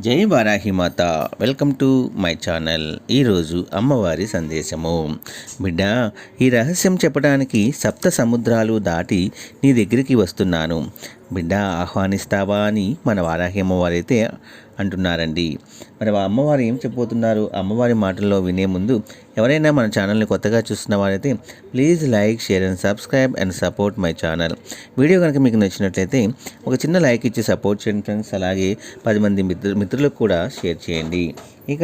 జై Varahimata welcome to my channel. ఈరోజు అమ్మవారి సందేశము. బిడ్డ ఈ రహస్యం చెప్పడానికి సప్త సముద్రాలు దాటి నీ దగ్గరికి వస్తున్నాను. బిడ్డ ఆహ్వానిస్తావా అని మన వారాహి అమ్మవారైతే అంటున్నారండి. మరి ఆ అమ్మవారు ఏం చెప్పబోతున్నారు? అమ్మవారి మాటల్లో వినే ముందు ఎవరైనా మన ఛానల్ని కొత్తగా చూస్తున్న వారైతే please like share and subscribe and support my channel. Video కనుక మీకు నచ్చినట్లయితే ఒక చిన్న లైక్ ఇచ్చి సపోర్ట్ చేయండి ఫ్రెండ్స్. అలాగే పది మంది మిత్రు మిత్రులకు కూడా షేర్ చేయండి. ఇక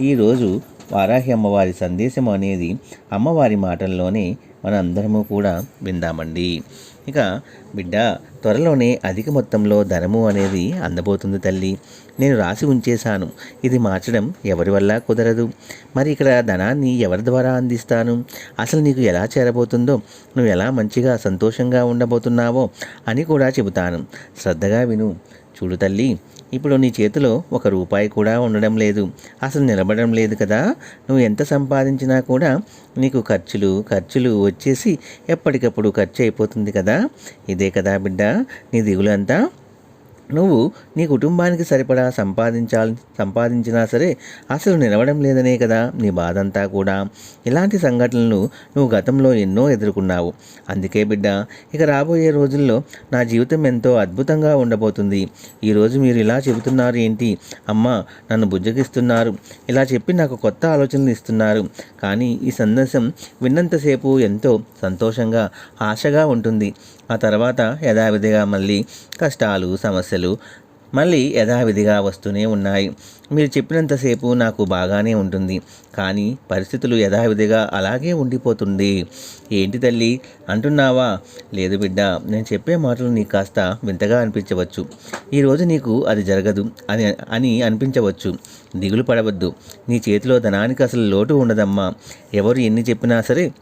ఈరోజు వారాహి అమ్మవారి సందేశం అనేది అమ్మవారి మాటల్లోనే మనందరము కూడా విందామండి. ఇక బిడ్డ త్వరలోనే అధిక మొత్తంలో ధనము అనేది అందబోతుంది తల్లి. నేను రాసి ఉంచేశాను. ఇది మార్చడం ఎవరి వల్ల కుదరదు. మరి ఇక్కడ ధనాన్ని ఎవరి ద్వారా అందిస్తాను? అసలు నీకు ఎలా చేరబోతుందో నువ్వు ఎలా మంచిగా సంతోషంగా ఉండబోతున్నావో అని కూడా చెబుతాను. శ్రద్ధగా విను. చూడు తల్లి ఇప్పుడు నీ చేతిలో ఒక రూపాయి కూడా ఉండడం లేదు. అసలు నిలబడడం లేదు కదా. నువ్వు ఎంత సంపాదించినా కూడా నీకు ఖర్చులు ఖర్చులు వచ్చేసి ఎప్పటికప్పుడు ఖర్చు అయిపోతుంది కదా. ఇదే కదా బిడ్డ నీ దిగులు అంతా. నువ్వు నీ కుటుంబానికి సరిపడా సంపాదించాలి సంపాదించినా సరే అసలు నిలవడం లేదనే కదా నీ బాధ అంతా కూడా. ఇలాంటి సంఘటనలు నువ్వు గతంలో ఎన్నో ఎదుర్కొన్నావు. అందుకే బిడ్డ ఇక రాబోయే రోజుల్లో నా జీవితం ఎంతో అద్భుతంగా ఉండబోతుంది. ఈరోజు మీరు ఇలా చెబుతున్నారు ఏంటి? అమ్మ నన్ను బుజ్జగిస్తున్నారు. ఇలా చెప్పి నాకు కొత్త ఆలోచనలు ఇస్తున్నారు. కానీ ఈ సందేశం విన్నంతసేపు ఎంతో సంతోషంగా ఆశగా ఉంటుంది. ఆ తర్వాత యథావిధిగా మళ్ళీ కష్టాలు సమస్యలు మళ్ళీ యథావిధిగా వస్తూనే ఉన్నాయి. మీరు చెప్పినంతసేపు నాకు బాగానే ఉంటుంది. కానీ పరిస్థితులు యథావిధిగా అలాగే ఉండిపోతుంది. ఏంటి తల్లి? అంటున్నావా? లేదు బిడ్డ నేను చెప్పే మాటలు నీకు కాస్త వింతగా అనిపించవచ్చు. ఈరోజు నీకు అది జరగదు అని అని అనిపించవచ్చు. దిగులు పడవద్దు. నీ చేతిలో ధనానికి అసలు లోటు ఉండదమ్మా. ఎవరు ఎన్ని చెప్పినా సరే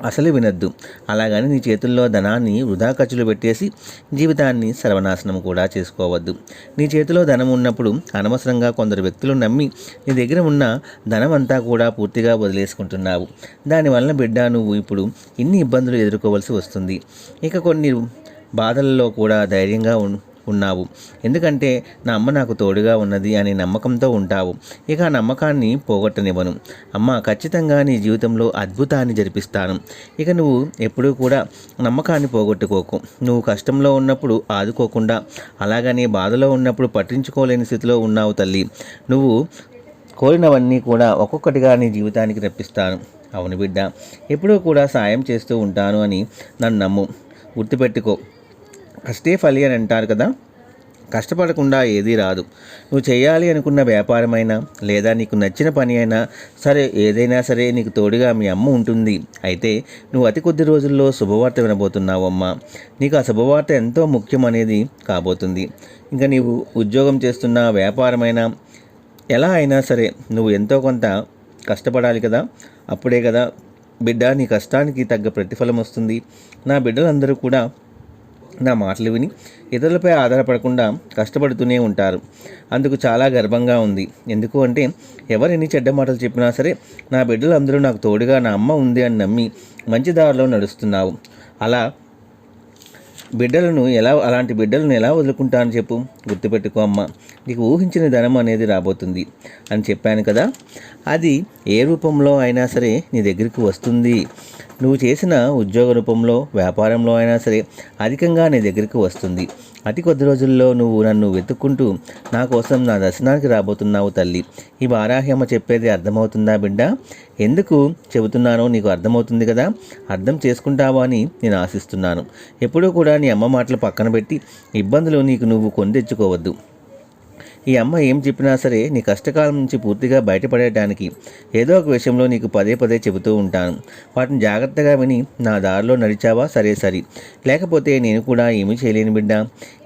అసలు వినద్దు. అలాగని నీ చేతుల్లో ధనాన్ని వృధా ఖర్చులు పెట్టేసి జీవితాన్ని సర్వనాశనం కూడా చేసుకోవద్దు. నీ చేతిలో ధనం ఉన్నప్పుడు అనవసరంగా కొందరు వ్యక్తులు నమ్మి నీ దగ్గర ఉన్న ధనం అంతా కూడా పూర్తిగా వదిలేసుకుంటున్నావు. దానివల్ల బిడ్డ నువ్వు ఇప్పుడు ఇన్ని ఇబ్బందులు ఎదుర్కోవాల్సి వస్తుంది. ఇక కొన్ని బాధల్లో కూడా ధైర్యంగా ఉన్నావు. ఎందుకంటే నా అమ్మ నాకు తోడుగా ఉన్నది అనే నమ్మకంతో ఉంటావు. ఇక ఆ నమ్మకాన్ని పోగొట్టనివ్వను. అమ్మ ఖచ్చితంగా నీ జీవితంలో అద్భుతాన్ని జరిపిస్తాను. ఇక నువ్వు ఎప్పుడూ కూడా నమ్మకాన్ని పోగొట్టుకోకు. నువ్వు కష్టంలో ఉన్నప్పుడు ఆదుకోకుండా అలాగనే బాధలో ఉన్నప్పుడు పట్టించుకోలేని స్థితిలో ఉన్నావు తల్లి. నువ్వు కోరినవన్నీ కూడా ఒక్కొక్కటిగా నీ జీవితానికి రప్పిస్తాను. అవును బిడ్డ ఎప్పుడూ కూడా సాయం చేస్తూ ఉంటాను అని నన్ను నమ్ము. గుర్తుపెట్టుకో. కష్టే ఫలి అని అంటారు కదా. కష్టపడకుండా ఏదీ రాదు. నువ్వు చేయాలి అనుకున్న వ్యాపారమైనా లేదా నీకు నచ్చిన పని అయినా సరే ఏదైనా సరే నీకు తోడుగా మీ అమ్మ ఉంటుంది. అయితే నువ్వు అతి కొద్ది రోజుల్లో శుభవార్త వినబోతున్నావు అమ్మ. నీకు ఆ శుభవార్త ఎంతో ముఖ్యం అనేది కాబోతుంది. ఇంకా నీవు ఉద్యోగం చేస్తున్న వ్యాపారమైనా ఎలా అయినా సరే నువ్వు ఎంతో కొంత కష్టపడాలి కదా. అప్పుడే కదా బిడ్డ నీ కష్టానికి తగ్గ ప్రతిఫలం వస్తుంది. నా బిడ్డలందరూ కూడా నా మాటలు విని ఇతరులపై ఆధారపడకుండా కష్టపడుతూనే ఉంటారు. అందుకు చాలా గర్వంగా ఉంది. ఎందుకు అంటే ఎవరు ఎన్ని చెడ్డ మాటలు చెప్పినా సరే నా బిడ్డలు అందరూ నాకు తోడుగా నా అమ్మ ఉంది అని నమ్మి మంచి దారిలో నడుస్తున్నావు. అలా బిడ్డలను ఎలా అలాంటి బిడ్డలను ఎలా వదులుకుంటాను చెప్పు. గుర్తుపెట్టుకో అమ్మ నీకు ఊహించిన ధనం అనేది రాబోతుంది అని చెప్పాను కదా. అది ఏ రూపంలో అయినా సరే నీ దగ్గరికి వస్తుంది. నువ్వు చేసిన ఉద్యోగ రూపంలో వ్యాపారంలో అయినా సరే అధికంగా నీ దగ్గరికి వస్తుంది. అతి కొద్ది రోజుల్లో నువ్వు నన్ను వెతుక్కుంటూ నా కోసం నా దర్శనానికి రాబోతున్నావు తల్లి. ఈ వారాహ్యమ్మ చెప్పేది అర్థమవుతుందా బిడ్డ? ఎందుకు చెబుతున్నానో నీకు అర్థమవుతుంది కదా? అర్థం చేసుకుంటావా అని నేను ఆశిస్తున్నాను. ఎప్పుడూ కూడా నీ అమ్మ మాటలు పక్కన పెట్టి ఇబ్బందులు నీకు నువ్వు కొని తెచ్చుకోవద్దు. ఈ అమ్మ ఏం చెప్పినా సరే నీ కష్టకాలం నుంచి పూర్తిగా బయటపడేయడానికి ఏదో ఒక విషయంలో నీకు పదే పదే చెబుతూ ఉంటాను. వాటిని జాగ్రత్తగా విని నా దారిలో నడిచావా? సరే సరి. లేకపోతే నేను కూడా ఏమీ చేయలేను బిడ్డ.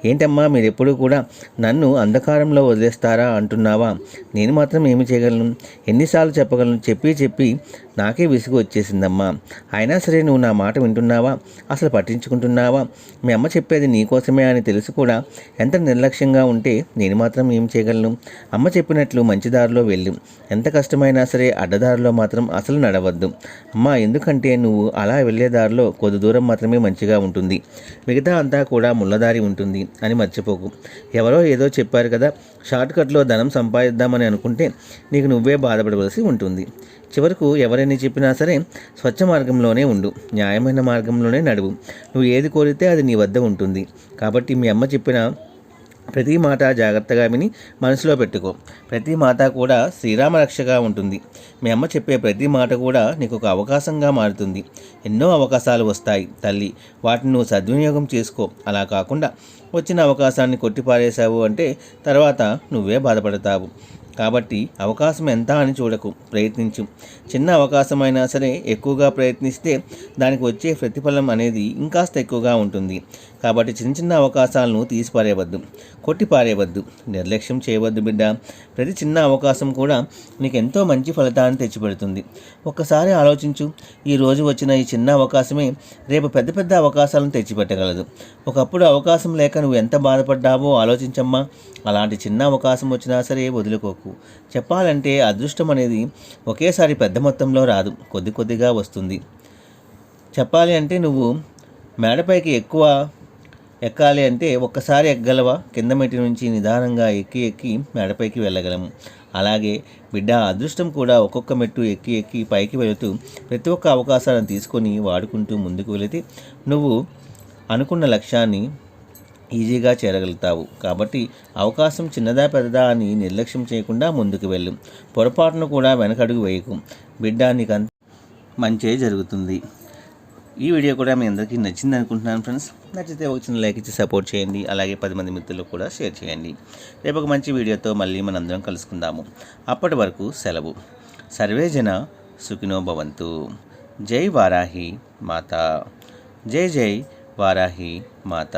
ఏంటమ్మా మీరెప్పుడు కూడా నన్ను అంధకారంలో వదిలేస్తారా అంటున్నావా? నేను మాత్రం ఏమి చేయగలను? ఎన్నిసార్లు చెప్పగలను? చెప్పి చెప్పి నాకే విసుగు వచ్చేసిందమ్మా. అయినా సరే నువ్వు నా మాట వింటున్నావా? అసలు పట్టించుకుంటున్నావా? మీ అమ్మ చెప్పేది నీకోసమే అని తెలుసు కూడా ఎంత నిర్లక్ష్యంగా ఉంటే నేను మాత్రం ఏం చేయగలను? అమ్మ చెప్పినట్లు మంచి దారిలో వెళ్ళు. ఎంత కష్టమైనా సరే అడ్డదారిలో మాత్రం అసలు నడవద్దు. అమ్మా ఎందుకంటే నువ్వు అలా వెళ్ళే దారిలో కొద్ది దూరం మాత్రమే మంచిగా ఉంటుంది. మిగతా అంతా కూడా ముళ్ళదారి ఉంటుంది. అని మర్చిపోకు. ఎవరో ఏదో చెప్పారు కదా షార్ట్కట్లో ధనం సంపాదిద్దామని అనుకుంటే నీకు నువ్వే బాధపడవలసి ఉంటుంది. చివరకు ఎవరైనా చెప్పినా సరే స్వచ్ఛ మార్గంలోనే ఉండు న్యాయమైన మార్గంలోనే నడువు. నువ్వు ఏది కోరితే అది నీ వద్ద ఉంటుంది. కాబట్టి మీ అమ్మ చెప్పిన ప్రతి మాట జాగ్రత్తగా విని మనసులో పెట్టుకో. ప్రతి మాట కూడా శ్రీరామ రక్షగా ఉంటుంది. మీ అమ్మ చెప్పే ప్రతి మాట కూడా నీకు ఒక అవకాశంగా మారుతుంది. ఎన్నో అవకాశాలు వస్తాయి తల్లి. వాటిని నువ్వు సద్వినియోగం చేసుకో. అలా కాకుండా వచ్చిన అవకాశాన్ని కొట్టిపారేశావు అంటే తర్వాత నువ్వే బాధపడతావు. కాబట్టి అవకాశం ఎంత అని చూడకు ప్రయత్నించు. చిన్న అవకాశమైనా సరే ఎక్కువగా ప్రయత్నిస్తే దానికి వచ్చే ప్రతిఫలం అనేది ఇంకాస్త ఎక్కువగా ఉంటుంది. కాబట్టి చిన్న చిన్న అవకాశాలను తీసిపారేవద్దు కొట్టిపారేవద్దు. నిర్లక్ష్యం చేయవద్దు బిడ్డ. ప్రతి చిన్న అవకాశం కూడా నీకు ఎంతో మంచి ఫలితాన్ని తెచ్చిపెడుతుంది. ఒక్కసారి ఆలోచించు ఈ రోజు వచ్చిన ఈ చిన్న అవకాశమే రేపు పెద్ద పెద్ద అవకాశాలను తెచ్చిపెట్టగలదు. ఒకప్పుడు అవకాశం లేక నువ్వు ఎంత బాధపడ్డావో ఆలోచించమ్మా. అలాంటి చిన్న అవకాశం వచ్చినా సరే వదులుకోకు. చెప్పాలంటే అదృష్టం అనేది ఒకేసారి పెద్ద మొత్తంలో రాదు. కొద్ది కొద్దిగా వస్తుంది. చెప్పాలి అంటే నువ్వు మేడపైకి ఎక్కువ ఎక్కాలి అంటే ఒక్కసారి ఎక్కగలవా కింద మెట్టి నుంచి నిదానంగా ఎక్కి ఎక్కి మేడపైకి వెళ్ళగలము. అలాగే బిడ్డ అదృష్టం కూడా ఒక్కొక్క మెట్టు ఎక్కి ఎక్కి పైకి వెళుతూ ప్రతి ఒక్క అవకాశాలను తీసుకొని వాడుకుంటూ ముందుకు వెళితే నువ్వు అనుకున్న లక్ష్యాన్ని ఈజీగా చేరగలుగుతావు. కాబట్టి అవకాశం చిన్నదా పెద్దదా అని నిర్లక్ష్యం చేయకుండా ముందుకు వెళ్ళు. పొరపాటును కూడా వెనకడుగు వేయకు. బిడ్డ నీకంత మంచే జరుగుతుంది. ఈ వీడియో కూడా మీ అందరికీ నచ్చింది అనుకుంటున్నాను ఫ్రెండ్స్. నచ్చితే ఒక చిన్న లైక్ ఇచ్చి సపోర్ట్ చేయండి. అలాగే పది మంది మిత్రులకు కూడా షేర్ చేయండి. రేపు ఒక మంచి వీడియోతో మళ్ళీ మనందరం కలుసుకుందాము. అప్పటి వరకు సెలవు. సర్వేజన సుఖినో భవంతు. జై వారాహి మాత. జై జై వారాహి మాత.